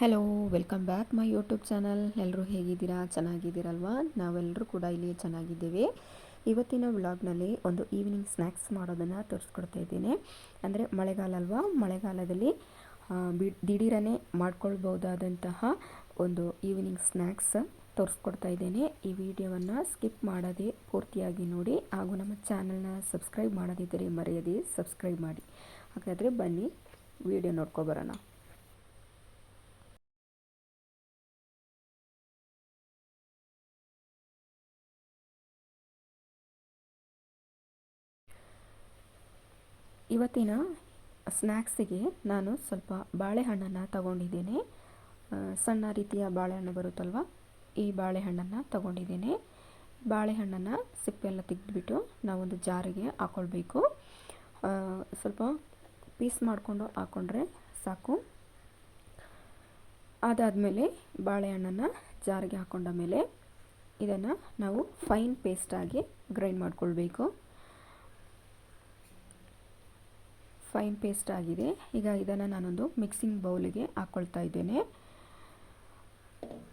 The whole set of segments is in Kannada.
Hello welcome back my YouTube channel ಎಲ್ಲರೂ ಹೇಗಿದ್ದೀರಾ? ಚೆನ್ನಾಗಿದ್ದೀರಲ್ವಾ? ನಾವೆಲ್ಲರೂ ಕೂಡ ಇಲ್ಲಿ ಚೆನ್ನಾಗಿದ್ದೇವೆ. ಇವತ್ತಿನ ವ್ಲಾಗ್ನಲ್ಲಿ ಒಂದು ಈವ್ನಿಂಗ್ ಸ್ನ್ಯಾಕ್ಸ್ ಮಾಡೋದನ್ನು ತೋರಿಸ್ಕೊಡ್ತಾ ಇದ್ದೀನಿ. ಅಂದರೆ ಮಳೆಗಾಲ ಅಲ್ವಾ? ಮಳೆಗಾಲದಲ್ಲಿ ಬಿ, ದಿಢೀರನೇ ಮಾಡ್ಕೊಳ್ಬಹುದಾದಂತಹ ಒಂದು ಈವ್ನಿಂಗ್ ಸ್ನ್ಯಾಕ್ಸ್ ತೋರಿಸ್ಕೊಡ್ತಾ ಇದ್ದೇನೆ. ಈ ವಿಡಿಯೋವನ್ನು ಸ್ಕಿಪ್ ಮಾಡದೆ ಪೂರ್ತಿಯಾಗಿ ನೋಡಿ. ಹಾಗೂ ನಮ್ಮ ಚಾನಲ್ನ ಸಬ್ಸ್ಕ್ರೈಬ್ ಮಾಡದಿದ್ದರೆ ಮರೆಯದೆ ಸಬ್ಸ್ಕ್ರೈಬ್ ಮಾಡಿ. ಹಾಗಾದರೆ ಬನ್ನಿ ವಿಡಿಯೋ ನೋಡ್ಕೊಬರೋಣ ಇವತ್ತಿನ ಸ್ನ್ಯಾಕ್ಸಿಗೆ ನಾನು ಸ್ವಲ್ಪ ಬಾಳೆಹಣ್ಣನ್ನು ತಗೊಂಡಿದ್ದೇನೆ. ಸಣ್ಣ ರೀತಿಯ ಬಾಳೆಹಣ್ಣು ಬರುತ್ತಲ್ವ? ಈ ಬಾಳೆಹಣ್ಣನ್ನು ತಗೊಂಡಿದ್ದೇನೆ. ಬಾಳೆಹಣ್ಣನ್ನು ಸಿಪ್ಪೆಲ್ಲ ತೆಗೆದುಬಿಟ್ಟು ನಾವೊಂದು ಜಾರಿಗೆ ಹಾಕ್ಕೊಳ್ಬೇಕು ಸ್ವಲ್ಪ ಪೀಸ್ ಮಾಡಿಕೊಂಡು ಹಾಕ್ಕೊಂಡ್ರೆ ಸಾಕು. ಅದಾದಮೇಲೆ ಬಾಳೆಹಣ್ಣನ್ನು ಜಾರಿಗೆ ಹಾಕ್ಕೊಂಡ ಮೇಲೆ ಇದನ್ನು ನಾವು ಫೈನ್ ಪೇಸ್ಟಾಗಿ ಗ್ರೈಂಡ್ ಮಾಡ್ಕೊಳ್ಬೇಕು. ಫೈನ್ ಪೇಸ್ಟ್ ಆಗಿದೆ. ಈಗ ಇದನ್ನು ನಾನೊಂದು ಮಿಕ್ಸಿಂಗ್ ಬೌಲಿಗೆ ಹಾಕ್ಕೊಳ್ತಾ ಇದ್ದೇನೆ.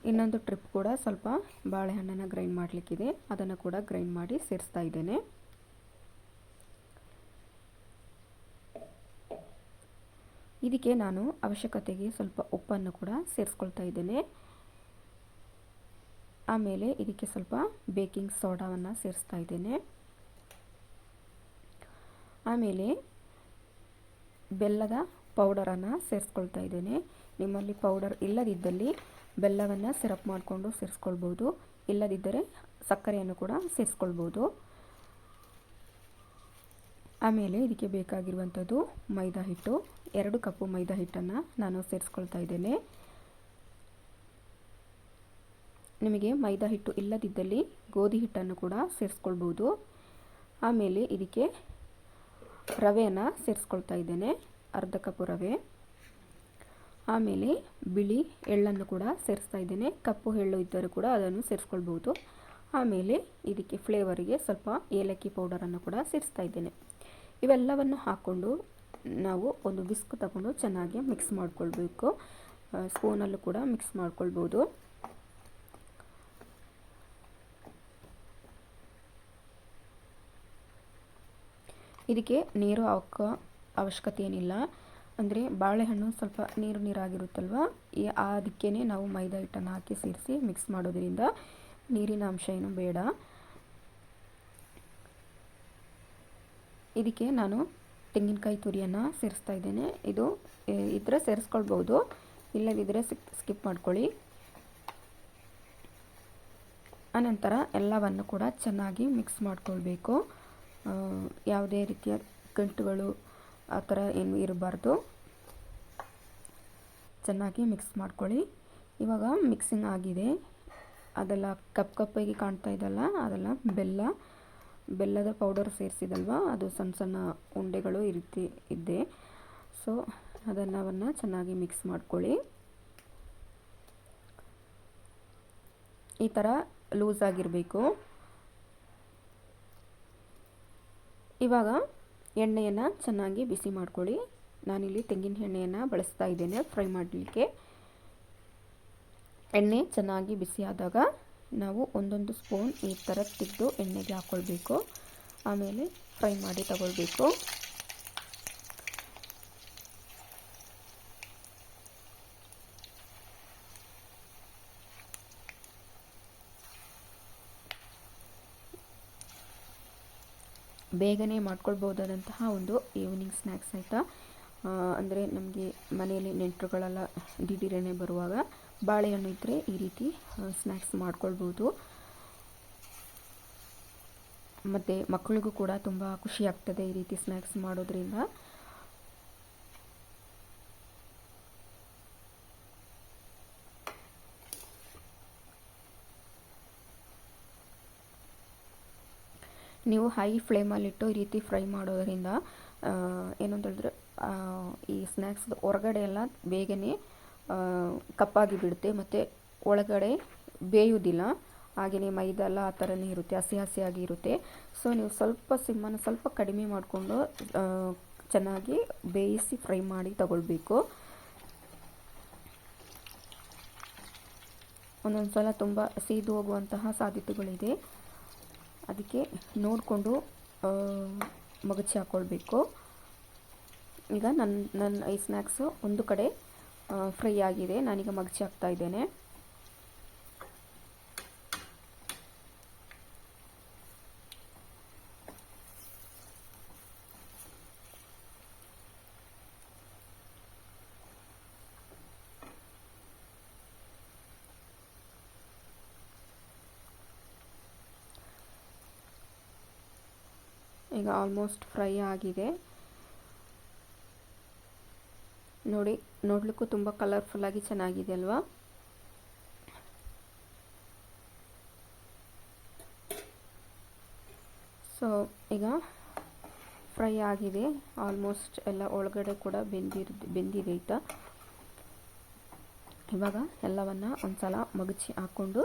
ಇನ್ನೊಂದು ಟ್ರಿಪ್ ಕೂಡ ಸ್ವಲ್ಪ ಬಾಳೆಹಣ್ಣನ್ನು ಗ್ರೈಂಡ್ ಮಾಡಲಿಕ್ಕಿದೆ. ಅದನ್ನು ಕೂಡ ಗ್ರೈಂಡ್ ಮಾಡಿ ಸೇರಿಸ್ತಾ ಇದ್ದೇನೆ. ಇದಕ್ಕೆ ನಾನು ಅವಶ್ಯಕತೆಗೆ ಸ್ವಲ್ಪ ಉಪ್ಪನ್ನು ಕೂಡ ಸೇರಿಸ್ಕೊಳ್ತಾ ಇದ್ದೇನೆ. ಆಮೇಲೆ ಇದಕ್ಕೆ ಸ್ವಲ್ಪ ಬೇಕಿಂಗ್ ಸೋಡಾವನ್ನು ಸೇರಿಸ್ತಾ ಇದ್ದೇನೆ. ಆಮೇಲೆ ಬೆಲ್ಲದ ಪೌಡರನ್ನು ಸೇರಿಸ್ಕೊಳ್ತಾ ಇದ್ದೇನೆ. ನಿಮ್ಮಲ್ಲಿ ಪೌಡರ್ ಇಲ್ಲದಿದ್ದಲ್ಲಿ ಬೆಲ್ಲವನ್ನು ಸಿರಪ್ ಮಾಡಿಕೊಂಡು ಸೇರಿಸ್ಕೊಳ್ಬೋದು. ಇಲ್ಲದಿದ್ದರೆ ಸಕ್ಕರೆಯನ್ನು ಕೂಡ ಸೇರಿಸ್ಕೊಳ್ಬೋದು. ಆಮೇಲೆ ಇದಕ್ಕೆ ಬೇಕಾಗಿರುವಂಥದ್ದು ಮೈದಾ ಹಿಟ್ಟು. ಎರಡು ಕಪ್ಪು ಮೈದಾ ಹಿಟ್ಟನ್ನು ನಾನು ಸೇರಿಸ್ಕೊಳ್ತಾ ಇದ್ದೇನೆ. ನಿಮಗೆ ಮೈದಾ ಹಿಟ್ಟು ಇಲ್ಲದಿದ್ದಲ್ಲಿ ಗೋಧಿ ಹಿಟ್ಟನ್ನು ಕೂಡ ಸೇರಿಸ್ಕೊಳ್ಬೋದು. ಆಮೇಲೆ ಇದಕ್ಕೆ ರವೆಯನ್ನು ಸೇರಿಸ್ಕೊಳ್ತಾ ಇದ್ದೇನೆ, ಅರ್ಧ ಕಪ್ಪು ರವೆ. ಆಮೇಲೆ ಬಿಳಿ ಎಳ್ಳನ್ನು ಕೂಡ ಸೇರಿಸ್ತಾ ಇದ್ದೇನೆ, ಕಪ್ಪು ಎಳ್ಳು ಇದ್ದರೂ ಕೂಡ ಅದನ್ನು ಸೇರಿಸ್ಕೊಳ್ಬೋದು ಆಮೇಲೆ ಇದಕ್ಕೆ ಫ್ಲೇವರಿಗೆ ಸ್ವಲ್ಪ ಏಲಕ್ಕಿ ಪೌಡರನ್ನು ಕೂಡ ಸೇರಿಸ್ತಾ ಇದ್ದೇನೆ. ಇವೆಲ್ಲವನ್ನು ಹಾಕ್ಕೊಂಡು ನಾವು ಒಂದು ಬಿಸ್ಕ್ ತಗೊಂಡು ಚೆನ್ನಾಗಿ ಮಿಕ್ಸ್ ಮಾಡ್ಕೊಳ್ಬೇಕು. ಸ್ಪೂನಲ್ಲೂ ಕೂಡ ಮಿಕ್ಸ್ ಮಾಡ್ಕೊಳ್ಬೋದು. ಇದಕ್ಕೆ ನೀರು ಹಾಕೋ ಅವಶ್ಯಕತೆ ಏನಿಲ್ಲ ಅಂದರೆ ಬಾಳೆಹಣ್ಣು ಸ್ವಲ್ಪ ನೀರು ನೀರಾಗಿರುತ್ತಲ್ವ? ಈ ಅದಕ್ಕೇ ನಾವು ಮೈದಾ ಹಿಟ್ಟನ್ನು ಹಾಕಿ ಸೇರಿಸಿ ಮಿಕ್ಸ್ ಮಾಡೋದ್ರಿಂದ ನೀರಿನ ಅಂಶ ಏನು ಬೇಡ. ಇದಕ್ಕೆ ನಾನು ತೆಂಗಿನಕಾಯಿ ತುರಿಯನ್ನು ಸೇರಿಸ್ತಾ ಇದ್ದೇನೆ. ಇದು ಇದ್ದರೆ ಸೇರಿಸ್ಕೊಳ್ಬೋದು. ಇಲ್ಲದಿದ್ದರೆ ಸ್ಕಿಪ್ ಮಾಡ್ಕೊಳ್ಳಿ. ಆನಂತರ ಎಲ್ಲವನ್ನು ಕೂಡ ಚೆನ್ನಾಗಿ ಮಿಕ್ಸ್ ಮಾಡ್ಕೊಳ್ಬೇಕು. ಯಾವುದೇ ರೀತಿಯ ಗಂಟುಗಳು ಆ ಥರ ಏನು ಇರಬಾರ್ದು. ಚೆನ್ನಾಗಿ ಮಿಕ್ಸ್ ಮಾಡ್ಕೊಳ್ಳಿ. ಇವಾಗ ಮಿಕ್ಸಿಂಗ್ ಆಗಿದೆ. ಅದೆಲ್ಲ ಕಪ್ ಕಪ್ಪಾಗಿ ಕಾಣ್ತಾ ಇದ್ದಲ್ಲ ಅದೆಲ್ಲ ಬೆಲ್ಲ, ಬೆಲ್ಲದ ಪೌಡರ್ ಸೇರಿಸಿದಲ್ವ? ಅದು ಸಣ್ಣ ಸಣ್ಣ ಉಂಡೆಗಳು ಈ ರೀತಿ ಇದ್ದೆ ಸೊ ಅದನ್ನವನ್ನು ಚೆನ್ನಾಗಿ ಮಿಕ್ಸ್ ಮಾಡ್ಕೊಳ್ಳಿ. ಈ ಥರ ಲೂಸ್ ಆಗಿರಬೇಕು ಇವಾಗ ಎಣ್ಣೆಯನ್ನು ಚೆನ್ನಾಗಿ ಬಿಸಿ ಮಾಡ್ಕೊಳ್ಳಿ. ನಾನಿಲ್ಲಿ ತೆಂಗಿನ ಎಣ್ಣೆಯನ್ನು ಬಳಸ್ತಾ ಇದ್ದೇನೆ, ಫ್ರೈ ಮಾಡಲಿಕ್ಕೆ. ಎಣ್ಣೆ ಚೆನ್ನಾಗಿ ಬಿಸಿ ಆದಾಗ ನಾವು ಒಂದೊಂದು ಸ್ಪೂನ್ ಈ ಥರ ತೆಗೆದು ಎಣ್ಣೆಗೆ ಹಾಕ್ಕೊಳ್ಬೇಕು ಆಮೇಲೆ ಫ್ರೈ ಮಾಡಿ ತಗೊಳ್ಬೇಕು. ಬೇಗನೆ ಮಾಡ್ಕೊಳ್ಬೋದಾದಂತಹ ಒಂದು ಈವ್ನಿಂಗ್ ಸ್ನ್ಯಾಕ್ಸ್ ಆಯಿತಾ ಅಂದರೆ ನಮಗೆ ಮನೆಯಲ್ಲಿ ನೆಂಟರುಗಳೆಲ್ಲ ದಿಢೀರನೆ ಬರುವಾಗ ಬಾಳೆಹಣ್ಣು ಇದ್ದರೆ ಈ ರೀತಿ ಸ್ನ್ಯಾಕ್ಸ್ ಮಾಡ್ಕೊಳ್ಬೋದು ಮತ್ತು ಮಕ್ಕಳಿಗೂ ಕೂಡ ತುಂಬ ಖುಷಿ ಆಗ್ತದೆ ಈ ರೀತಿ ಸ್ನ್ಯಾಕ್ಸ್ ಮಾಡೋದ್ರಿಂದ. ನೀವು ಹೈ ಫ್ಲೇಮಲ್ಲಿಟ್ಟು ಈ ರೀತಿ ಫ್ರೈ ಮಾಡೋದರಿಂದ ಏನು ಅಂತ ಹೇಳಿದ್ರೆ ಈ ಸ್ನ್ಯಾಕ್ಸ್ ಹೊರಗಡೆ ಎಲ್ಲ ಬೇಗನೆ ಕಪ್ಪಾಗಿ ಬಿಡುತ್ತೆ. ಮತ್ತು ಒಳಗಡೆ ಬೇಯುವುದಿಲ್ಲ ಹಾಗೆಯೇ ಮೈದೆಲ್ಲ ಆ ಥರನೇ ಇರುತ್ತೆ, ಹಸಿ ಹಸಿಯಾಗಿ ಇರುತ್ತೆ. ಸೊ ನೀವು ಸ್ವಲ್ಪ ಸಿಮ್ಮನ್ನು ಸ್ವಲ್ಪ ಕಡಿಮೆ ಮಾಡಿಕೊಂಡು ಚೆನ್ನಾಗಿ ಬೇಯಿಸಿ ಫ್ರೈ ಮಾಡಿ ತಗೊಳ್ಬೇಕು. ಒಂದೊಂದು ಸಲ ತುಂಬ ಸೀದು ಹೋಗುವಂತಹ ಸಾಧ್ಯತೆಗಳಿದೆ. ಅದಕ್ಕೆ ನೋಡಿಕೊಂಡು ಮಗಚಿ ಹಾಕ್ಕೊಳ್ಬೇಕು ಈಗ ನನ್ನ ನನ್ನ ಐ ಸ್ನ್ಯಾಕ್ಸು ಒಂದು ಕಡೆ ಫ್ರೈ ಆಗಿದೆ. ನಾನೀಗ ಮಗಚಿ ಹಾಕ್ತಾ ಇದ್ದೇನೆ. ಈಗ ಆಲ್ಮೋಸ್ಟ್ ಫ್ರೈ ಆಗಿದೆ. ನೋಡಿ, ನೋಡಲಿಕ್ಕೂ ತುಂಬ ಕಲರ್ಫುಲ್ಲಾಗಿ ಚೆನ್ನಾಗಿದೆ ಅಲ್ವಾ? ಸೊ ಈಗ ಫ್ರೈ ಆಗಿದೆ. ಆಲ್ಮೋಸ್ಟ್ ಎಲ್ಲ ಒಳಗಡೆ ಕೂಡ ಬೆಂದಿರ್ ಬೆಂದಿದೆ ಆಯಿತಾ ಇವಾಗ ಎಲ್ಲವನ್ನು ಒಂದು ಸಲ ಮಗಚಿ ಹಾಕ್ಕೊಂಡು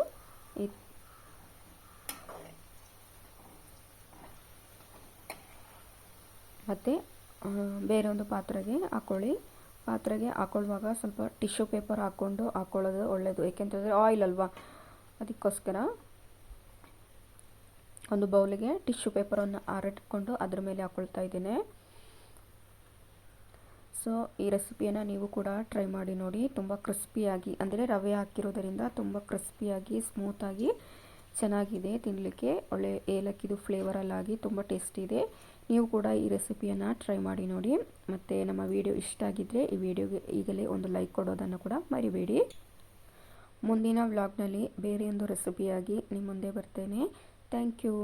ಮತ್ತು ಬೇರೆ ಒಂದು ಪಾತ್ರೆಗೆ ಹಾಕ್ಕೊಳ್ಳಿ ಪಾತ್ರೆಗೆ ಹಾಕೊಳ್ಳುವಾಗ ಸ್ವಲ್ಪ ಟಿಶ್ಯೂ ಪೇಪರ್ ಹಾಕ್ಕೊಂಡು ಹಾಕ್ಕೊಳ್ಳೋದು ಒಳ್ಳೆಯದು ಏಕೆಂತಂದರೆ ಆಯಿಲ್ ಅಲ್ವಾ? ಅದಕ್ಕೋಸ್ಕರ ಒಂದು ಬೌಲಿಗೆ ಟಿಶ್ಯೂ ಪೇಪರನ್ನು ಆರಿಟ್ಕೊಂಡು ಅದ್ರ ಮೇಲೆ ಹಾಕ್ಕೊಳ್ತಾ ಇದ್ದೀನಿ. ಸೊ ಈ ರೆಸಿಪಿಯನ್ನು ನೀವು ಕೂಡ ಟ್ರೈ ಮಾಡಿ ನೋಡಿ. ತುಂಬ ಕ್ರಿಸ್ಪಿಯಾಗಿ, ಅಂದರೆ ರವೆ ಹಾಕಿರೋದರಿಂದ ತುಂಬ ಕ್ರಿಸ್ಪಿಯಾಗಿ, ಸ್ಮೂತಾಗಿ ಚೆನ್ನಾಗಿದೆ ತಿನ್ನಲಿಕ್ಕೆ ಒಳ್ಳೆ ಏಲಕ್ಕಿದು ಫ್ಲೇವರಲ್ಲಾಗಿ ತುಂಬ ಟೇಸ್ಟಿ ಇದೆ. ನೀವು ಕೂಡ ಈ ರೆಸಿಪಿಯನ್ನು ಟ್ರೈ ಮಾಡಿ ನೋಡಿ. ಮತ್ತು ನಮ್ಮ ವಿಡಿಯೋ ಇಷ್ಟ ಆಗಿದ್ದರೆ ಈ ವಿಡಿಯೋಗೆ ಈಗಲೇ ಒಂದು ಲೈಕ್ ಕೊಡೋದನ್ನು ಕೂಡ ಮರಿಬೇಡಿ. ಮುಂದಿನ ವ್ಲಾಗ್ನಲ್ಲಿ ಬೇರೆ ಒಂದು ರೆಸಿಪಿಯಾಗಿ ನಿಮ್ಮ ಮುಂದೆ ಬರ್ತೇನೆ. Thank you